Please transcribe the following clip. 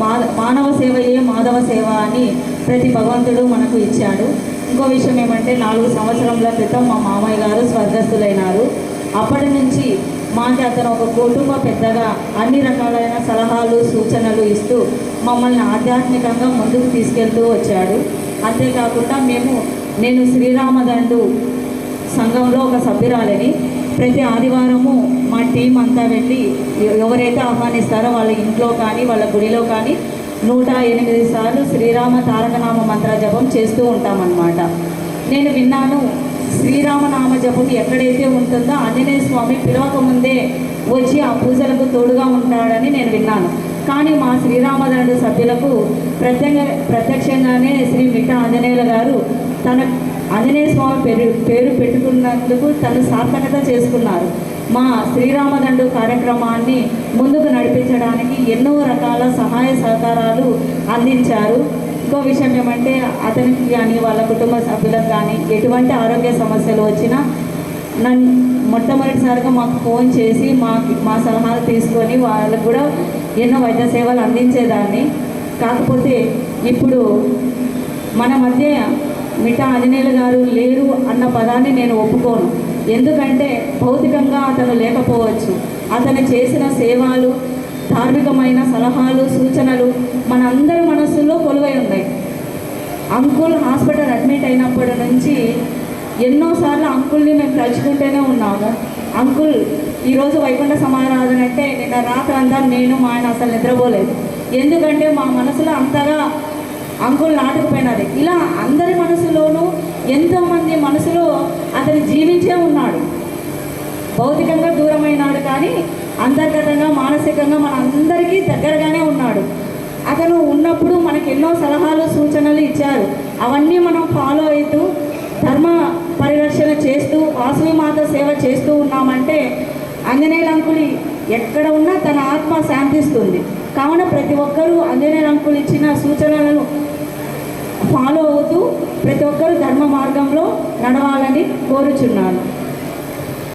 మా మానవ సేవయే మాధవ సేవ అని ప్రతి భగవంతుడు మనకు ఇచ్చాడు. ఇంకో విషయం ఏమంటే నాలుగు సంవత్సరముల క్రితం మా మామయ్య గారు స్వర్గస్థులైనారు. అప్పటి నుంచి మాకి అతను ఒక కుటుంబ పెద్దగా అన్ని రకాలైన సలహాలు సూచనలు ఇస్తూ మమ్మల్ని ఆధ్యాత్మికంగా ముందుకు తీసుకెళ్తూ వచ్చాడు. అంతేకాకుండా మేము నేను శ్రీరామదండు సంఘంలో ఒక సభ్యురాలని. ప్రతి ఆదివారము మా టీం అంతా వెళ్ళి ఎవరైతే ఆహ్వానిస్తారో వాళ్ళ ఇంట్లో కానీ వాళ్ళ గుడిలో కానీ నూట ఎనిమిది సార్లు శ్రీరామ తారకనామ మంత్ర జపం చేస్తూ ఉంటామన్నమాట. నేను విన్నాను శ్రీరామనామ జపం ఎక్కడైతే ఉంటుందో ఆంజనేయ స్వామి పిలవకముందే వచ్చి ఆ పూజలకు తోడుగా ఉంటాడని నేను విన్నాను. కానీ మా శ్రీరామదండు సభ్యులకు ప్రత్యేక ప్రత్యక్షంగానే శ్రీ మిట్ట ఆంజనేయుల గారు తన ఆంజనేయ స్వామి పేరు పేరు పెట్టుకున్నందుకు తను సార్థకత చేసుకున్నారు. మా శ్రీరామదండు కార్యక్రమాన్ని ముందుకు నడిపించడానికి ఎన్నో రకాల సహాయ సహకారాలు అందించారు. ఇంకో విషయం ఏమంటే అతనికి కానీ వాళ్ళ కుటుంబ సభ్యులకు కానీ ఎటువంటి ఆరోగ్య సమస్యలు వచ్చినా నన్ను మొట్టమొదటిసారిగా మాకు ఫోన్ చేసి మా మా సలహాలు తీసుకొని వాళ్ళకు కూడా ఎన్నో వైద్య సేవలు అందించేదాన్ని. కాకపోతే ఇప్పుడు మన మధ్య మిఠా ఆంజనేయులు గారు లేరు అన్న పదాన్ని నేను ఒప్పుకోను. ఎందుకంటే భౌతికంగా అతను లేకపోవచ్చు. అతను చేసిన సేవలు ధార్మికమైన సలహాలు సూచనలు మనందరి మనస్సులో కొలువై ఉన్నాయి. అంకుల్ హాస్పిటల్ అడ్మిట్ అయినప్పటి నుంచి ఎన్నోసార్లు అంకుల్ని మేము తలుచుకుంటూనే ఉన్నాము. అంకుల్ ఈరోజు వైకుంఠ సమారాధన అంటే నిన్న రాత్రి అంతా నేను మా ఆయన అసలు నిద్రపోలేదు. ఎందుకంటే మా మనసులో అంతగా అంకుల్ నాటుకుపోయినది ఇలా అందరి మనసులోనూ ఎంతోమంది మనసులో అతను జీవించే ఉన్నాడు. భౌతికంగా దూరమైనాడు కానీ అంతర్గతంగా మానసికంగా మన అందరికీ దగ్గరగానే ఉన్నాడు. అతను ఉన్నప్పుడు మనకి ఎన్నో సలహాలు సూచనలు ఇచ్చారు. అవన్నీ మనం ఫాలో అవుతూ ధర్మ పరిరక్షణ చేస్తూ వాసవి మాత సేవ చేస్తూ ఉన్నామంటే ఆంజనేయుల ఎక్కడ ఉన్నా తన ఆత్మ శాంతిస్తుంది. కావున ప్రతి ఒక్కరూ ఆంజనేయుల అంకులు ఇచ్చిన సూచనలను ఫాలో అవుతూ ప్రతి ఒక్కరు ధర్మ మార్గంలో నడవాలని కోరుచున్నాను.